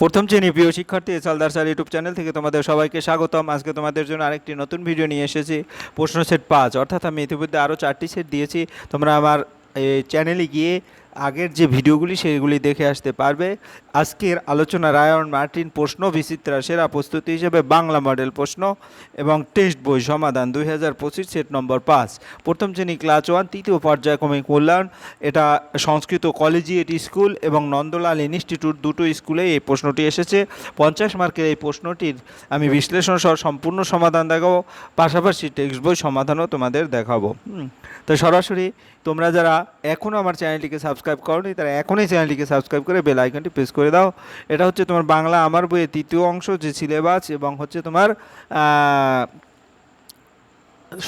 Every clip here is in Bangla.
প্রথম শ্রেণি প্রিয় শিক্ষার্থী সালদার সাল ইউটিউব চ্যানেল থেকে তোমাদের সবাইকে স্বাগতম। আজকে তোমাদের জন্য আরেকটি নতুন ভিডিও নিয়ে এসেছি, প্রশ্ন সেট পাঁচ। অর্থাৎ আমি ইতিমধ্যে আরও চারটি সেট দিয়েছি। তোমরা আমার এই চ্যানেলে গিয়ে আগের যে ভিডিওগুলি সেগুলি দেখে আসতে পারবে। আজকের আলোচনা রায়ন মার্টিন প্রশ্ন বিচিত্রা সেরা প্রস্তুতি হিসেবে বাংলা মডেল প্রশ্ন এবং টেস্ট বই সমাধান দুই হাজার পঁচিশ সেট নম্বর পাঁচ। প্রথম শ্রেণি ক্লাস ওয়ান, তৃতীয় পর্যায়ক্রমিক মূল্যায়ন। এটা সংস্কৃত কলেজিয়েট স্কুল এবং নন্দলাল ইনস্টিটিউট দুটো স্কুলে এই প্রশ্নটি এসেছে। পঞ্চাশ মার্কের এই প্রশ্নটির আমি বিশ্লেষণ সহ সম্পূর্ণ সমাধান দেখাবো। পাশাপাশি টেক্সট বই সমাধানও তোমাদের দেখাবো। তো সরাসরি তোমরা যারা এখনও আমার চ্যানেলটিকে সাবস্ক্রাইব করনি, তারা এখনই চ্যানেলটিকে সাবস্ক্রাইব করে বেল আইকনটি প্রেস করে দাও। এটা হচ্ছে তোমার বাংলা আমার বইয়ের তৃতীয় অংশ, যে সিলেবাস এবং হচ্ছে তোমার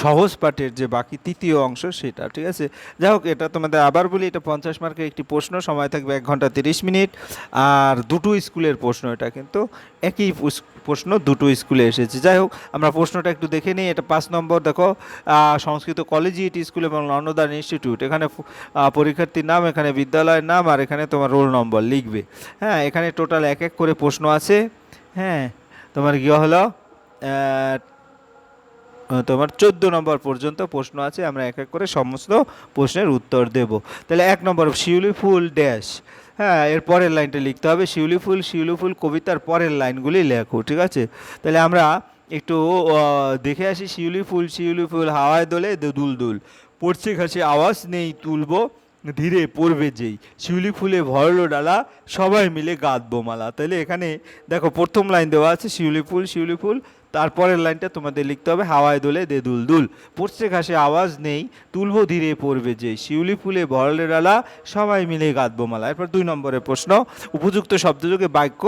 সহজ পাঠের যে বাকি তৃতীয় অংশ সেটা, ঠিক আছে? যাই হোক, এটা তোমাদের আবার বলি, এটা পঞ্চাশ মার্কের একটি প্রশ্ন, সময় থাকবে এক ঘণ্টা তিরিশ মিনিট। আর দুটো স্কুলের প্রশ্ন এটা কিন্তু, একই প্রশ্ন, দুটো স্কুলে এসেছে। যাই হোক, আমরা প্রশ্নটা একটু দেখে নিই, এটা পাঁচ নম্বর, দেখো সংস্কৃত কলেজিয়েট স্কুল এবং নন্দদান ইনস্টিটিউট। এখানে পরীক্ষার্থীর নাম, এখানে বিদ্যালয়ের নাম, আর এখানে তোমার রোল নম্বর লিখবে। হ্যাঁ এখানে টোটাল এক এক করে প্রশ্ন আছে। হ্যাঁ তোমার কি হলো? তোমার চোদ্দ নম্বর পর্যন্ত প্রশ্ন আছে, আমরা এক এক করে সমস্ত প্রশ্নের উত্তর দেব। তাহলে এক নম্বর, শিউলি ফুল ড্যাশ। হ্যাঁ এর পরের লাইনটা লিখতে হবে, শিউলি ফুল শিউলি ফুল কবিতার পরের লাইনগুলি লেখো, ঠিক আছে? তাহলে আমরা একটু দেখে আসি, শিউলি ফুল শিউলি ফুল, হাওয়ায় দোলে দুল দুল। পড়ছে ঘাসে আওয়াজ নেই, তুলবো ধীরে, পড়বে যেই। শিউলি ফুলে ভরলো ডালা, সবাই মিলে গাঁদবো মালা। তাহলে এখানে, দেখো, প্রথম লাইন দেওয়া আছে, শিউলি ফুল শিউলি ফুল তারপরের লাইনটা তোমাদের লিখতে হবে, হাওয়ায় দোলে দে দুল দুল। পড়ছে ঘাসে আওয়াজ নেই, তুলব ধীরে পড়বে যে। শিউলি ফুলে ভরলের আলা, সবাই মিলে গাঁদবো মালা। এরপর দুই নম্বরের প্রশ্ন, উপযুক্ত শব্দযোগে বাক্য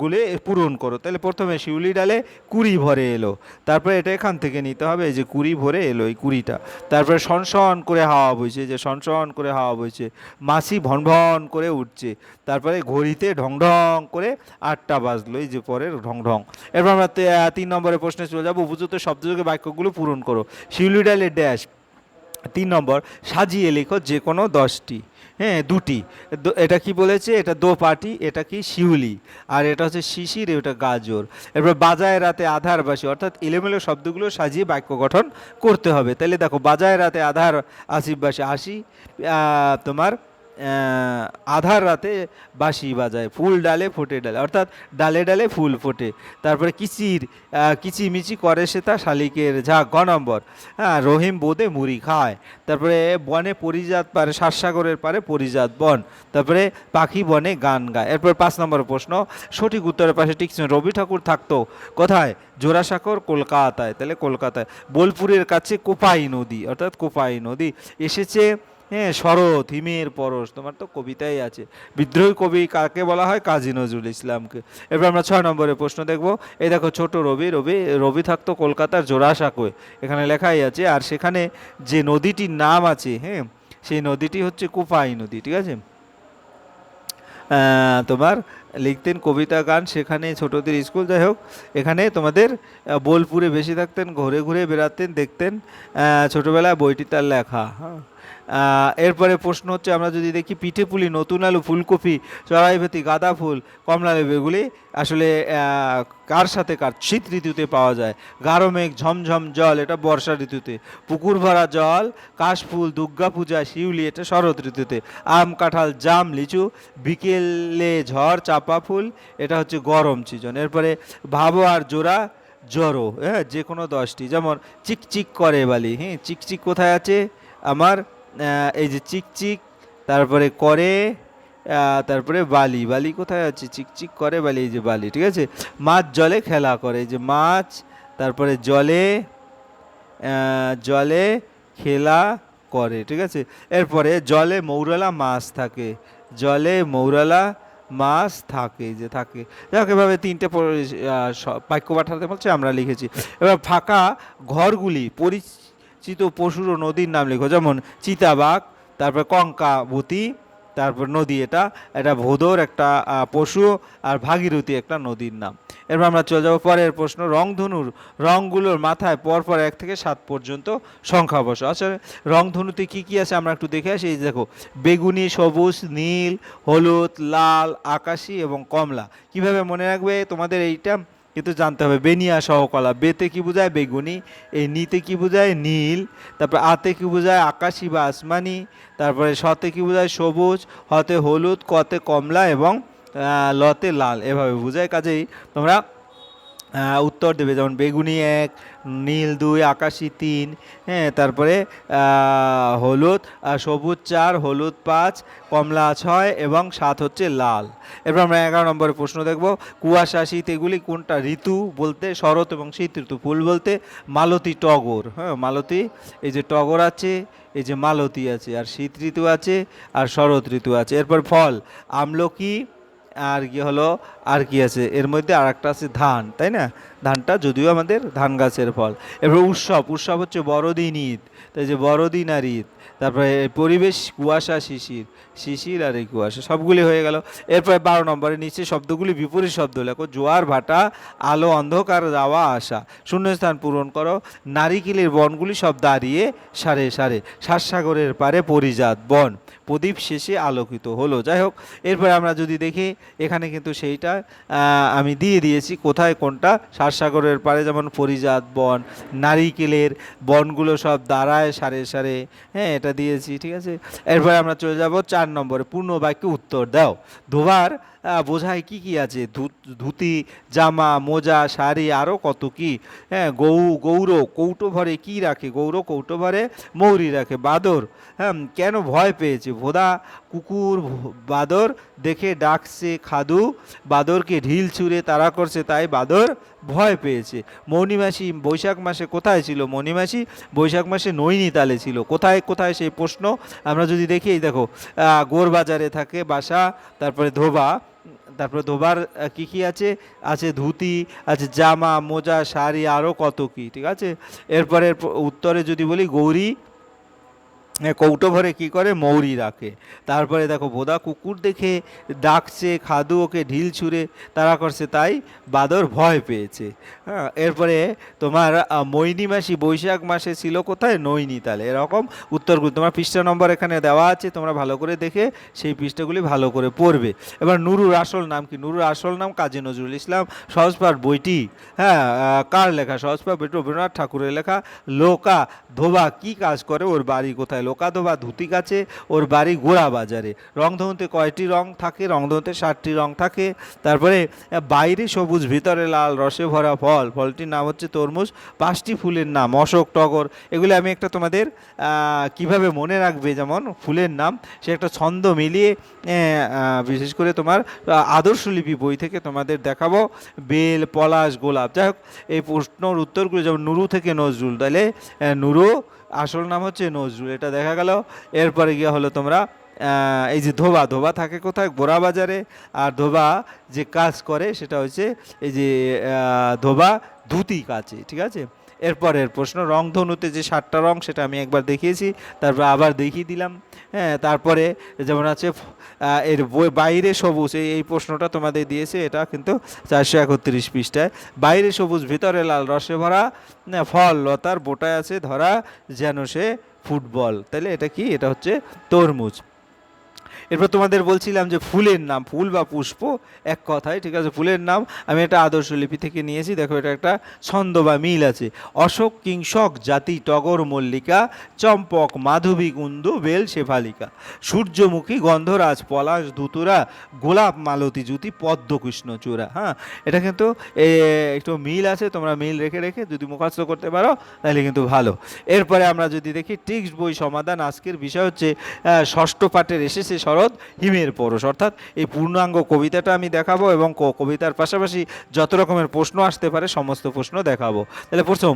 গুলে পূরণ করো। তাহলে প্রথমে শিউলি ডালে কুড়ি ভরে এলো। তারপরে এটা এখান থেকে নিতে হবে যে কুড়ি ভরে এলো এই কুড়িটা। তারপরে সনসন করে হাওয়া বইছে যে সনসন করে হাওয়া বইছে। মাসি ভন ভন করে উঠছে। তারপরে ঘড়িতে ঢং ঢং করে আটটা বাজলো, এই যে পরে ঢং ঢং। এরপর আমরা তিন নম্বরের প্রশ্নে চলে যাব। উপযুক্ত শব্দযোগে বাক্যগুলো পূরণ করো। শিউলি ডালে ড্যাশ। তিন নম্বর, সাজিয়ে লেখো যে কোনো দশটি। হ্যাঁ দুটি। এটা কি বলেছে? এটা দো পাটি এটা কি শিউলি। আর এটা হচ্ছে শিশির, এটা গাজর। এরপর বাজায় রাতে আধার বাসি, অর্থাৎ এলোমেলো শব্দগুলো সাজিয়ে বাক্য গঠন করতে হবে। তাহলে দেখো, বাজায় রাতে আধার, আসিফ বাসি আসি তোমার আধার রাতে বাঁশি বাজায় ফুল ডালে ফোটে ডালে অর্থাৎ ডালে ডালে ফুল ফোটে। তারপরে কিচির কিচিমিচি করে সে তা শালিকের ঝাঁক গ নম্বর। হ্যাঁ রহিম বোদে মুড়ি খায়। তারপরে বনে পরিজাত পারে সাতসাগরের পারে পরিজাত বন। তারপরে পাখি বনে গান গায়। এরপর পাঁচ নম্বর প্রশ্ন সঠিক উত্তরের পাশে ঠিক ছিল, রবি ঠাকুর থাকতো কোথায়? জোড়াসাঁকর কলকাতায়। তাহলে কলকাতায়। বোলপুরের কাছে কোপাই নদী অর্থাৎ কোপাই নদী। এসেছে হ্যাঁ শরৎ, হিমের পরশ, তোমার তো কবিতাই আছে। বিদ্রোহী কবি কাকে বলা হয়? কাজী নজরুল ইসলামকে। এরপর আমরা ছয় নম্বরের প্রশ্ন দেখব। এই দেখো, ছোট রবি রবি রবি থাকতো কলকাতার জোড়াসাঁকোয় এখানে লেখাই আছে, আর সেখানে যে নদীটির নাম আছে হ্যাঁ সেই নদীটি হচ্ছে কুপাই নদী, ঠিক আছে? তোমার লিখতেন কবিতা গান সেখানে ছোটদের স্কুল। যাই হোক, এখানে তোমাদের বোলপুরে বেশি থাকতেন, ঘুরে ঘুরে বেড়াতেন, দেখতেন ছোটবেলায় বইটি তার লেখা হ্যাঁ। এরপরে প্রশ্ন হচ্ছে, আমরা যদি দেখি পিঠে পুলি, নতুন আলু, ফুলকপি চড়াইভেতি গাঁদা ফুল, কমলা লেবু, এগুলি আসলে কার সাথে কার? শীত ঋতুতে পাওয়া যায়। গাঢ় মেঘ, ঝমঝম জল, এটা বর্ষা ঋতুতে। পুকুর ভরা জল, কাশফুল, দুর্গা পূজা, শিউলি, এটা শরৎ ঋতুতে। আম, কাঁঠাল, জাম, লিচু, বিকেলে ঝড়, চাপা ফুল, এটা হচ্ছে গরম সিজন এরপরে ভাবো আর জোড়া, জড়ো হ্যাঁ যে কোনো দশটি। যেমন, চিকচিক করে বালি হ্যাঁ চিকচিক কোথায় আছে? আমার এই যে চিকচিক তারপরে করে তারপরে বালি। বালি কোথায় আছে? চিকচিক করে, বালি এই যে বালি, ঠিক আছে? মাছ জলে খেলা করে, এই যে মাছ, তারপরে জলে জলে খেলা করে, ঠিক আছে? এরপরে জলে মৌরালা মাছ থাকে, জলে মৌরালা মাছ থাকে যে থাকে। যাক, এভাবে তিনটে পরি- বাক্য পাঠাতে বলছে, আমরা লিখেছি। এবার ফাঁকা ঘরগুলি পরিচিত পশুর ও নদীর নাম লিখো, যেমন চিতাবাঘ, তারপর কঙ্কাবতী তারপর নদী এটা এটা ভোদর একটা পশু, আর ভাগীরথী একটা নদীর নাম। এরপর আমরা চলে যাব পরের প্রশ্ন, রংধনুর রংগুলোর মাথায় পরপর এক থেকে সাত পর্যন্ত সংখ্যা বসে। আসলে রংধনুতে কি কি আছে আমরা একটু দেখে আসি দেখো, বেগুনি, সবুজ, নীল, হলুদ, লাল, আকাশি এবং কমলা। কীভাবে মনে রাখবে তোমাদের এইটা? কিন্তু জানতে হবে, বেনিয়া সহকলা, বেতে কি বোঝায়? বেগুনি এই নিতে কি বোঝায়? নীল, তারপর আতে কি বোঝায়? আকাশি বা আসমানি, তারপরে সতে কি বোঝায়? সবুজ, হতে হলুদ, কতে কমলা এবং লতে লাল, এভাবে বোঝায়। কাজেই তোমরা উত্তর দেবে, যেমন বেগুনি এক, নীল দুই, আকাশি তিন হ্যাঁ তারপরে হলুদ সবুজ চার, হলুদ পাঁচ, কমলা ছয় এবং সাত হচ্ছে লাল। এরপর আমরা এগারো নম্বরের প্রশ্ন দেখব। কুয়াশা, শীত, এগুলি কোনটা? ঋতু বলতে, শরৎ এবং শীত ঋতু, ফুল বলতে মালতী টগর হ্যাঁ মালতী, এই যে টগর আছে, এই যে মালতী আছে, আর শীত ঋতু আছে, আর শরৎ ঋতু আছে। এরপর ফল, আমলকি, আর কি হলো? আর কি আছে? এর মধ্যে আর একটা আছে ধান, তাই না? ধানটা যদিও আমাদের ধান গাছের ফল। এরপর উৎসব উৎসব হচ্ছে বড়দিন ঈদ, তাই যে বড়দিন আর ঈদ। তারপরে পরিবেশ, কুয়াশা, শিশির শিশির আর এই কুয়াশা, সবগুলি হয়ে গেল। এরপরে বারো নম্বরে নিচে শব্দগুলি বিপরীত শব্দ, লেখো জোয়ার, ভাটা, আলো, অন্ধকার, যাওয়া, আসা। শূন্যস্থান পূরণ করো। নারিকেলের বনগুলি সব দাঁড়িয়ে সারে সারে সাতসাগরের পারে পরিজাত বন। প্রদীপ শেষে আলোকিত হলো। যাই হোক, এরপরে আমরা যদি দেখি, এখানে কিন্তু সেইটা আমি দিয়ে দিয়েছি। কোথায় কোনটা? সারসাগরের পারে যেমন পরিজাত বন নারিকেলের বনগুলো সব দাঁড়ায় সারে সারে। হ্যাঁ এটা দিয়েছি ঠিক আছে? এরপরে আমরা চলে যাব চার নম্বরে। পূর্ণ বাক্যে উত্তর দাও। আহ, বোঝায় কি কি আছে? ধুতি, জামা, মোজা, শাড়ি আরও কত কি? হ্যাঁ গৌ গৌর কৌটো ভরে কি রাখে? গৌর কৌটো ভরে মৌরি রাখে, বাদর। হ্যাঁ কেন ভয় পেয়েছে? ভোদা কুকুর বাদর দেখে ডাকছে খাদু। বাদরকে ঢিল ছুঁড়ে তারা করছে, তাই বাদর ভয় পেয়েছে। মৌনিমাসি বৈশাখ মাসে কোথায় ছিল মণিমাসি বৈশাখ মাসে নৈনিতালে ছিল। কোথায় কোথায় সেই প্রশ্ন? আমরা যদি দেখি, এই দেখো গোরবাজারে থাকে বাসা, তারপরে ধোবা, তারপরে ধোবার কী, কি আছে? আছে ধুতি, আছে জামা, মোজা, শাড়ি আরও কত কি, ঠিক আছে? এরপরে উত্তরে যদি বলি গৌরী কৌটো ভরে কি করে? মৌরি রাখে। তারপরে দেখো বোদা কুকুর দেখে ডাকছে, খাদু ওকে ঢিল ছুঁড়ে, তারা করছে, তাই বাদর ভয় পেয়েছে। হ্যাঁ এরপরে তোমার মৈনী মাসি, বৈশাখ মাসে ছিল কোথায়? নৈনিতালে এরকম উত্তরগুলো তোমার পৃষ্ঠা নম্বর এখানে দেওয়া আছে, তোমরা ভালো করে দেখে সেই পৃষ্ঠাগুলি ভালো করে পড়বে। এবার নুরুর আসল নাম কি? নুরুর আসল নাম কাজী নজরুল ইসলাম, সহজপাঠ বইটি হ্যাঁ কার লেখা? সহজপাঠ বইটি রবীন্দ্রনাথ ঠাকুরের লেখা, লোকা ধোবা, কি কাজ করে? ওর বাড়ি কোথায়? লোকা ধোবা ধুতি গাছে ওর বাড়ি গোড়া বাজারে। রংধনুতে কয়টি রং থাকে? রংধনুতে ষাটটি রং থাকে। তারপরে বাইরে সবুজ ভিতরে লাল রসে ভরা ফল। ফলটির নাম হচ্ছে তরমুজ। পাঁচটি ফুলের নাম অশোক টগর। এগুলো আমি একটা তোমাদের কীভাবে মনে রাখবে যেমন ফুলের নাম সে একটা ছন্দ মিলিয়ে বিশেষ করে তোমার আহ, আদর্শ লিপি বই থেকে তোমাদের দেখাবো। বেল পলাশ গোলাপ। যাই হোক এই প্রশ্নর উত্তরগুলো যেমন নুরু থেকে নজরুল তাহলে নুরু আসল নাম হচ্ছে নজরুল, এটা দেখা গেল। এরপরে গিয়ে হলো তোমরা এই যে ধোবা ধোবা থাকে কোথায়? গোড়া বাজারে। আর ধোবা যে কাজ করে সেটা হচ্ছে এই যে ধোবা ধুতি কাছে ঠিক আছে? এরপরের প্রশ্ন রংধনুতে যে সাতটা রং সেটা আমি একবার দেখিয়েছি তারপর আবার দেখিয়ে দিলাম। হ্যাঁ তারপরে যেমন আছে এর বই- বাইরে সবুজ এই প্রশ্নটা তোমাদের দিয়েছে এটা কিন্তু চারশো একত্রিশ পৃষ্ঠায়। বাইরে সবুজ ভিতরে লাল রসে ভরা না, ফল লতার বোটায় আছে ধরা যেন সে ফুটবল। তাহলে এটা কি? এটা হচ্ছে তরমুজ। এরপর তোমাদের বলছিলাম যে ফুলের নাম, ফুল বা পুষ্প, এক কথায়, ঠিক আছে? ফুলের নাম, আমি একটা আদর্শ লিপি থেকে নিয়েছি। দেখো, এটা একটা ছন্দ বা মিল আছে। অশোক কিংসক জাতি টগর মল্লিকা, চম্পক মাধবী কুন্দু বেল শেফালিকা। সূর্যমুখী গন্ধরাজ পলাশ ধুতুরা, গোলাপ মালতী জ্যুতি পদ্ম কৃষ্ণচূড়া হ্যাঁ? এটা কিন্তু একটু মিল আছে, তোমরা মিল রেখে রেখে যদি মুখস্থ করতে পারো, তাহলে কিন্তু ভালো। এরপরে আমরা যদি দেখি টেক্সট বই সমাধান। আজকের বিষয় হচ্ছে ষষ্ঠ পাঠের এসেছে শরৎ হিমের পরশ। অর্থাৎ এই পূর্ণাঙ্গ কবিতাটা আমি দেখাবো এবং কবিতার পাশাপাশি যত রকমের প্রশ্ন আসতে পারে সমস্ত প্রশ্ন দেখাবো। তাহলে প্রথম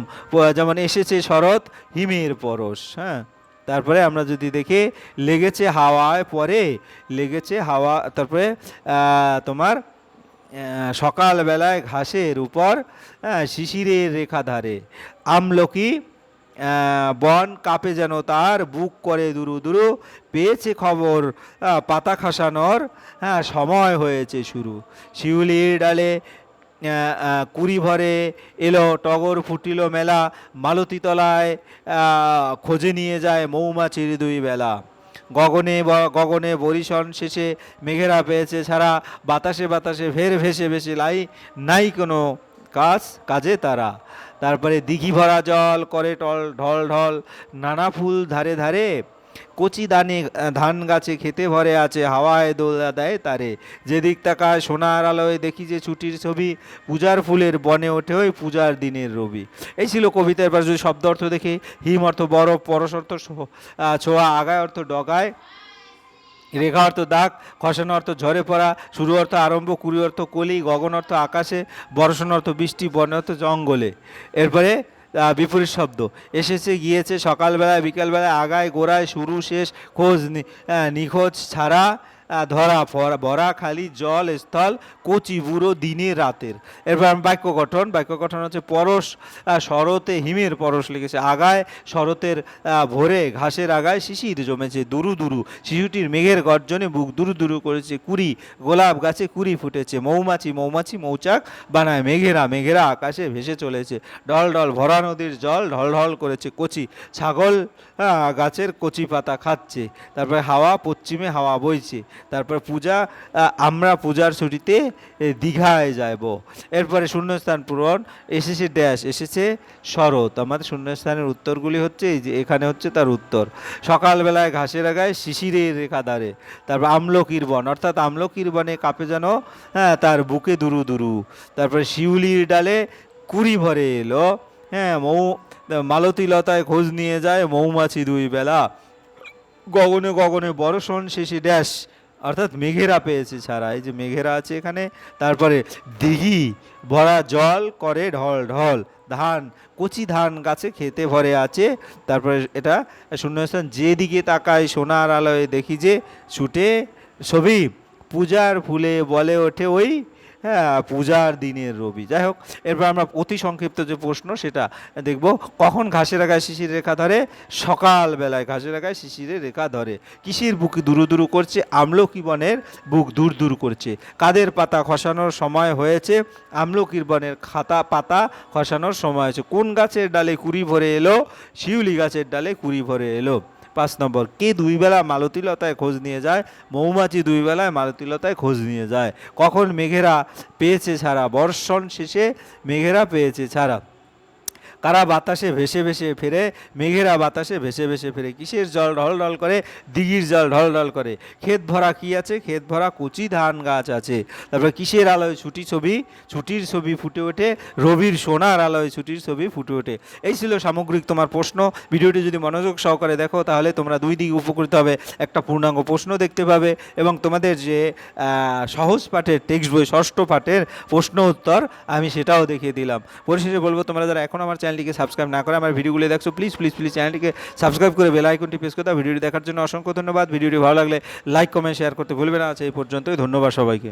যেমন এসেছে শরৎ হিমের পরশ হ্যাঁ? তারপরে আমরা যদি দেখি লেগেছে হাওয়ায় পরে লেগেছে হাওয়া তারপরে তোমার সকালবেলায় ঘাসের উপর হ্যাঁ, শিশিরের রেখা ধারে আমলকি বন কাপে যেন তার, বুক করে দুরু দুরু। পেয়েছে খবর পাতা খাসানোর হ্যাঁ সময় হয়েছে শুরু। শিউলির ডালে কুড়ি ভরে এলো, টগর ফুটিল মেলা। মালতীতলায় খোঁজে নিয়ে যায় মৌমাছির দুই বেলা। গগনে গগনে বরিশন শেষে মেঘেরা পেয়েছে ছাড়া। বাতাসে বাতাসে, ভের ভেসে ভেসে লাই, নাই কোনো কাজ, কাজে তারা। তারপরে দিঘি ভরা জল, করে টল, ঢল ঢল, নানা ফুল ধারে ধারে, কচি দানে ধান গাছে খেতে ভরে আছে, হাওয়ায় দোলা দেয় তারে। যেদিক তাকায় সোনার আলোয় দেখি যে ছুটির ছবি, পূজার ফুলের বনে ওঠে ওই পূজার দিনের রবি। এই ছিল কবিতার যদি শব্দ অর্থ দেখে, হিম অর্থ বরফ, পরশ অর্থ ছোঁয়া, আগায় অর্থ ডগায়। রেখা অর্থ দাগ, খসানো অর্থ ঝরে পড়া, শুরু অর্থ আরম্ভ, কুড়ি অর্থ কলি, গগন অর্থ আকাশে, বর্ষণ অর্থ বৃষ্টি, বন অর্থ জঙ্গলে। এরপরে বিপরীত শব্দ, এসেছে, গিয়েছে, সকালবেলায়, বিকালবেলায়, আগায়, গোড়ায়, শুরু, শেষ, খোঁজ নিখোঁজ ছাড়া ধরা ভরা খালি, জল, স্থল, কচি, বুড়ো, দিনে, রাতের। এরপর বাক্য গঠন বাক্য গঠন হচ্ছে পরশ শরতে, হিমের পরশ লিখেছে, আগায়, শরতের ভোরে, ঘাসের আগায়, শিশির জমেছে, দুরু দুরু। শিশুটির মেঘের গর্জনে বুক দুরু দুরু করেছে, কুড়ি, গোলাপ গাছে কুড়ি ফুটেছে, মৌমাছি মৌমাছি, মৌচাক বানায়, মেঘেরা মেঘেরা আকাশে ভেসে চলেছে। ডল ডল ভরা নদীর জল, ঢল ঢল করেছে কচি। ছাগল গাছের কচি পাতা খাচ্ছে, তারপরে হাওয়া, পশ্চিমে হাওয়া বইছে। তারপর পূজা আমরা পূজার ছুটিতে দীঘায় যাব এরপরে শূন্যস্থান পূরণ, এসেছে ড্যাশ, এসেছে শরৎ। আমাদের শূন্যস্থানের উত্তরগুলি হচ্ছে এই যে, এখানে হচ্ছে তার উত্তর। সকালবেলায় ঘাসের আগায় শিশিরের রেখা দ্বারে তারপর আমলকির বন অর্থাৎ আমলকির বনে কাপে যেন হ্যাঁ তার বুকে দুরু দুরু। তারপরে শিউলির ডালে কুড়ি ভরে এলো হ্যাঁ মৌ মালতী লতায় খোঁজ নিয়ে যায় মৌমাছি দুই বেলা। গগনে গগনে বর্ষণ, শেষে ড্যাশ। অর্থাৎ মেঘেরা পেয়েছে ছাড়া। এই যে মেঘেরা আছে এখানে, তারপরে দিঘি, ভরা জল, করে ঢল ঢল, ধান, কচি ধান গাছে খেতে ভরে আছে। তারপরে এটা শূন্যস্থান, যেদিকে তাকায় সোনার আলোয় দেখি যে ছুটে ছবি, পূজার ফুলে বলে ওঠে ওই হ্যাঁ পূজার দিনের রবি। যাই হোক, এরপর আমরা অতি সংক্ষিপ্ত যে প্রশ্ন, সেটা দেখব। কখন ঘাসের আগায় শিশির রেখা ধরে? সকাল বেলায় ঘাসের আগায় শিশিরের রেখা ধরে। কিসির বুক দুরু দুরু করছে? আমলকি বনের বুক দূর দূর করছে। কাদের পাতা খসানোর সময় হয়েছে? আমলকির বনের খাতা পাতা খসানোর সময় হয়েছে। কোন গাছের ডালে কুড়ি ভরে এলো? শিউলি গাছের ডালে কুড়ি ভরে এলো। পাঁচ নম্বর, কে দুই বেলা মালতীলতায় খোঁজ নিয়ে যায়? মৌমাছি দুই বেলায় মালতীলতায় খোঁজ নিয়ে যায়। কখন মেঘেরা পেয়েছে ছাড়া? বর্ষণ শেষে মেঘেরা পেয়েছে ছাড়া। কারা বাতাসে ভেসে ভেসে ফেরে, মেঘেরা বাতাসে ভেসে ভেসে ফেরে, কিসের জল ঢল ঢল করে? দিঘির জল ঢল ঢল করে। ক্ষেত ভরা কি আছে? ক্ষেত ভরা কচি ধান গাছ আছে। তারপরে কিসের আলোয় ছুটি ছবি? ছুটির ছবি ফুটে ওঠে, রবির সোনার আলোয় ছুটির ছবি ফুটে ওঠে। এই ছিল সামগ্রিক তোমার প্রশ্ন। ভিডিওটি যদি মনোযোগ সহকারে দেখো, তাহলে তোমরা দুই দিক উপকৃত হবে। একটা পূর্ণাঙ্গ প্রশ্ন দেখতে পাবে এবং তোমাদের যে সহজ পাঠের টেক্সট বই, ষষ্ঠ পাঠের প্রশ্ন উত্তর আমি সেটাও দেখিয়ে দিলাম। পরিশেষে বলব, তোমরা যারা এখন আমার চ্যানেলটিকে সাবস্ক্রাইব না করে আমার ভিডিওগুলো দেখছ প্লিজ প্লিজ প্লিজ চ্যানেলটিকে সাবস্ক্রাইব করে বেল আইকনটি প্রেস করে ভিডিওটি দেখার জন্য অসংখ্য ধন্যবাদ। ভিডিওটি ভালো লাগলে লাইক কমেন্ট শেয়ার করতে ভুলবে না। আছে এই পর্যন্তই। ধন্যবাদ সবাইকে।